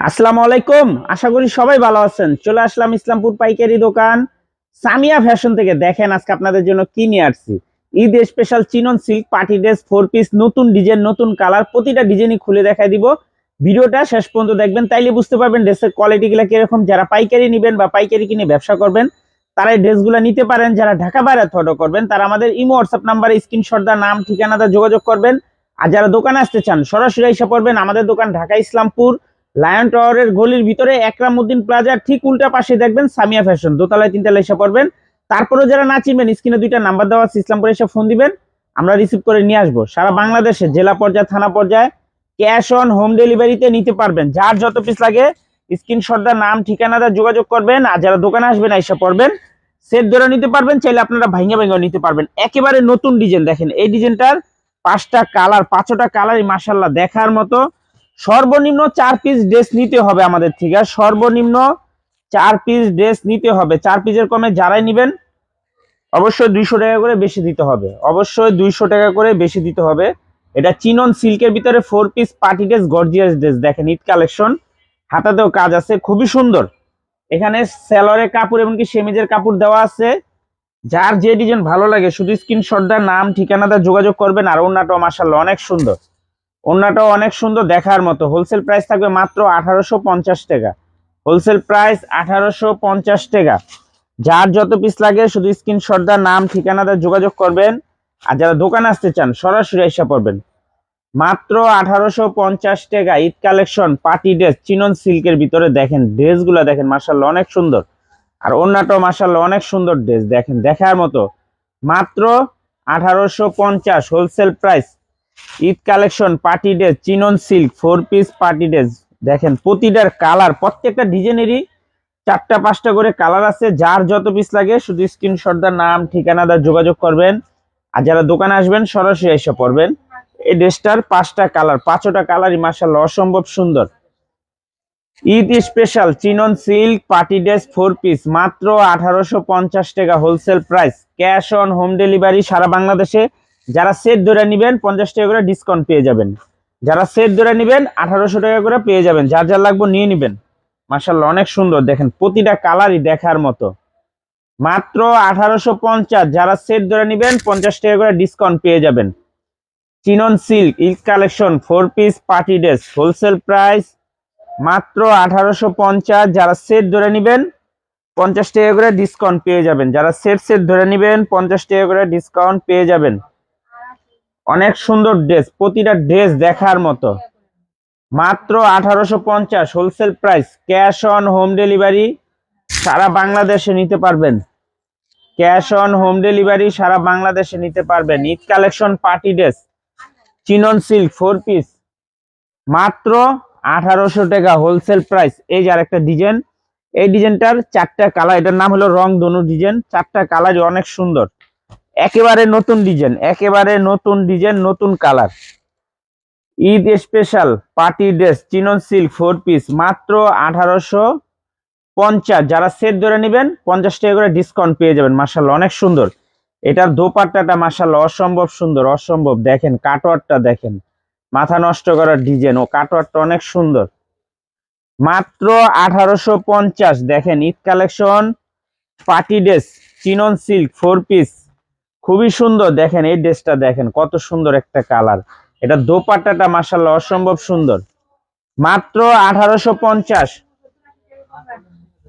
আসসালামু আলাইকুম। আশা করি সবাই ভালো আছেন। চলে আসলাম ইসলামপুর পাইকারি দোকান। সামিয়া ফ্যাশন থেকে দেখেন আজকে আপনাদের জন্য কি নিয়ে আসছি। Eid special chinon silk party dress four piece নতুন ডিজাইন নতুন কালার প্রতিটা ডিজাইনই খুলে দেখাই দিব। ভিডিওটা শেষ পর্যন্ত দেখবেন, তাইলে বুঝতে পারবেন ড্রেসের কোয়ালিটিগুলো কীরকম। যারা পাইকারি নেবেন বা পাইকারি কিনে ব্যবসা করবেন তারা এই ড্রেসগুলো নিতে পারেন। যারা ঢাকা বাইরে অর্ডার করবেন, তারা আমাদের ইমো হোয়াটসঅ্যাপ নাম্বারে স্ক্রিনশট দা নাম ঠিকানাটা যোগাযোগ করবেন। আর যারা দোকানে আসতে চান, সরাসরি এসে পড়বেন। আমাদের দোকান ঢাকা ইসলামপুর লায়ন টাওয়ারের গলির ভিতরে একরামউদ্দিন প্লাজার ঠিক উল্টা পাশে দেখবেন সামিয়া ফ্যাশন দোতলায় তিনতলায় এসে পড়বেন তারপরেও যারা না চিনবেন, স্ক্রিনে দুইটা নাম্বার দেওয়া আছে, ইসলামপুরে এসে ফোন দিবেন। আমরা রিসিভ করে নিয়ে আসব। সারা বাংলাদেশে জেলা পর্যায়ে, থানা পর্যায়ে ক্যাশ অন হোম ডেলিভারিতে নিতে পারবেন। যার যত পিস লাগে স্ক্রিনশটদার নাম ঠিকানাটা যোগাযোগ করবেন। আর যারা দোকানে আসবেন, এসে পড়বেন সেট ধরে নিতে পারবেন, চাইলে আপনারা ভাইঙ্গা ভাইঙ্গা নিতে পারবেন। একেবারে নতুন ডিজাইন দেখেন। এই ডিজাইনটার পাঁচটা কালার পাঁচটা কালারই মাসাল্লাহ দেখার মতো সর্বনিম্ন চার পিস ড্রেস নিতে হবে আমাদের থেকে। সর্বনিম্ন চার পিস ড্রেস নিতে হবে। চার পিসের কমে যারাই নেবেন, অবশ্যই দুইশো টাকা করে বেশি দিতে হবে। অবশ্যই দুইশো টাকা করে বেশি দিতে হবে। এটা চিনন সিল্কের ভিতরে four piece party dress gorgeous dress দেখেন, ঈদ কালেকশন। হাতাতেও কাজ আছে, খুবই সুন্দর। এখানে স্যালোয়ারের কাপড় এমনকি সেমিজের কাপড় দেওয়া আছে। যার যে ডিজাইন ভালো লাগে, শুধু স্ক্রিনশটদার নাম ঠিকানাটা যোগাযোগ করবেন। আর অন্যটাও মাসাল্লাহ অনেক সুন্দর। অন্যটাও অনেক সুন্দর দেখার মতো। হোলসেল প্রাইস থাকবে মাত্র আঠারোশো পঞ্চাশ টাকা। হোলসেল প্রাইস আঠারোশো পঞ্চাশ টাকা। যার যত পিস লাগে শুধু স্ক্রিনশটদার নাম ঠিকানাটা যোগাযোগ করবেন। আর যারা দোকানে আসতে চান, সরাসরি এসে পড়বেন। মাত্র আঠারোশো পঞ্চাশ টাকা Eid collection party dress chinon সিল্কের ভিতরে দেখেন ড্রেসগুলো দেখেন মার্শাল্লাহ অনেক সুন্দর। আর অন্যটাও মার্শাল্লাহ অনেক সুন্দর ড্রেস দেখেন, দেখার মতো। মাত্র আঠারোশো পঞ্চাশ wholesale price Eid collection, party dress, chinon silk, four piece party dress. দেখেন, প্রতিটার কালার, প্রত্যেকটা ডিজাইনেরই চারটা, পাঁচটা করে কালার আছে। যার যত পিস লাগে, শুধু স্ক্রিনশটদার নাম ঠিকানাদার যোগাযোগ করবেন। আর যারা দোকানে আসবেন, সরাসরি এসে পড়বেন। এই ড্রেসটার পাঁচটা কালার, পাঁচটা কালারই মার্শাল্লাহ অসম্ভব সুন্দর। Eid special chinon silk, party dress, four piece, মাত্র আঠারোশো পঞ্চাশ টাকা wholesale price cash on home delivery সারা বাংলাদেশে। যারা সেট ধরে নেবেন পঞ্চাশ টাকা করে ডিসকাউন্ট পেয়ে যাবেন। যারা সেট ধরে নেবেন আঠারোশো টাকা করে পেয়ে যাবেন। যার যার লাগবে নিয়ে নেবেন। মার্শাল্লাহ অনেক সুন্দর। দেখেন, প্রতিটা কালারই দেখার মতো। মাত্র আঠারোশো পঞ্চাশ, যারা সেট ধরে নেবেন পঞ্চাশ টাকা করে ডিসকাউন্ট পেয়ে যাবেন। Chinon silk ilk collection four piece party dress wholesale price মাত্র আঠারোশো পঞ্চাশ। যারা সেট ধরে নেবেন পঞ্চাশ টাকা করে ডিসকাউন্ট পেয়ে যাবেন। যারা সেট সেট ধরে নেবেন পঞ্চাশ টাকা করে ডিসকাউন্ট পেয়ে যাবেন। অনেক সুন্দর ড্রেস, প্রতিটা ড্রেস দেখার মতো। মাত্র আঠারোশো পঞ্চাশ wholesale price cash on home delivery সারা বাংলাদেশে নিতে পারবেন। ক্যাশ অন হোম ডেলিভারি সারা বাংলাদেশে নিতে পারবেন। Eid collection party dress chinon silk four piece মাত্র আঠারোশো টাকা হোলসেল প্রাইস এই যে আরেকটা ডিজাইন এই ডিজাইনটার চারটা কালার এটার নাম হলো রং দনু ডিজাইন চারটা কালার অনেক সুন্দর। একেবারে নতুন ডিজাইন, একেবারে নতুন ডিজাইন, নতুন colour. Eid special party dress chinon silk four piece মাত্র আঠারোশো পঞ্চাশ। যারা সেট ধরে নেবেন, পঞ্চাশ টাকা করে ডিসকাউন্ট পেয়ে যাবেন মার্শাল্লাহ অনেক সুন্দর। এটার দোপাট্টাটা মার্শাল্লাহ অসম্ভব সুন্দর, অসম্ভব। দেখেন কাটোয়ারটা দেখেন, মাথা নষ্ট করার ডিজাইন, ও কাটোয়ারটা অনেক সুন্দর। মাত্র আঠারোশো পঞ্চাশ। দেখেন, Eid collection party dress chinon silk four piece খুবই সুন্দর। দেখেন, এই ড্রেসটা দেখেন, কত সুন্দর একটা কালার। এটা দোপাট্টাটা মাসাল্লাহ অসম্ভব সুন্দর। মাত্র আঠারোশো পঞ্চাশ।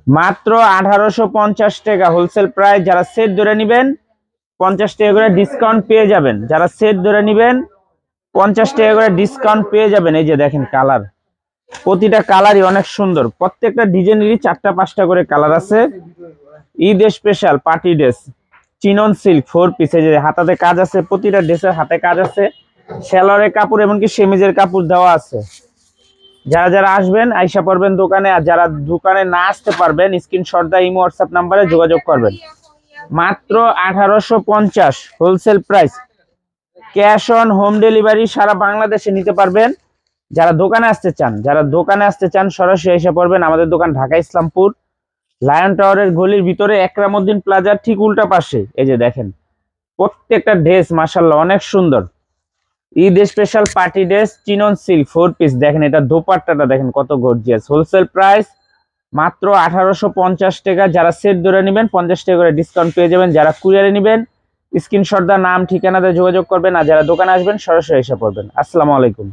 মাত্র আঠারোশো পঞ্চাশ টাকা হোলসেল প্রাইস যারা সেট ধরে নেবেন, পঞ্চাশ টাকা করে ডিসকাউন্ট পেয়ে যাবেন। যারা সেট ধরে নেবেন, পঞ্চাশ টাকা করে ডিসকাউন্ট পেয়ে যাবেন। এই যে দেখেন কালার। প্রতিটা কালারই অনেক সুন্দর। প্রত্যেকটা ডিজাইনেরই চারটা পাঁচটা করে কালার আছে। Eid special party dress chinon silk four piece যে হাতাতে কাজ আছে, প্রতিটা ড্রেসের হাতে কাজ আছে। সেলরের কাপড় এমনকি সেমিজের কাপড় দেওয়া আছে। যারা যারা আসবেন, আইসা পড়বেন দোকানে, আর যারা দোকানে না আসতে পারবেন স্ক্রিনশট দা ইমো হোয়াটসঅ্যাপ নাম্বারে যোগাযোগ করবেন। মাত্র আঠারোশো পঞ্চাশ wholesale price cash on home delivery সারা বাংলাদেশে নিতে পারবেন। যারা দোকানে আসতে চান, যারা দোকানে আসতে চান, সরাসরি এসে পড়বেন আমাদের দোকান, ঢাকা ইসলামপুর। লায়ন টাওয়ারের গলির ভিতরে একরামুদ্দিন প্লাজার ঠিক উল্টা পাশে। এই যে দেখেন, প্রত্যেকটা ড্রেস মাসাল্লাহ অনেক সুন্দর। Eid special party dress chinon silk four piece দেখেন, এটা দোপাট্টাটা দেখেন, কত গর্জিয়াস হোলসেল প্রাইস মাত্র আঠারোশো পঞ্চাশ টাকা। যারা সেট ধরে নেবেন, পঞ্চাশ টাকা করে ডিসকাউন্ট পেয়ে যাবেন। যারা কুরিয়ারে নেবেন স্ক্রিনশট দা নাম, ঠিকানাতে যোগাযোগ করবেন। আর যারা দোকানে আসবেন, সরাসরি এসে পড়বেন। আসসালামু আলাইকুম।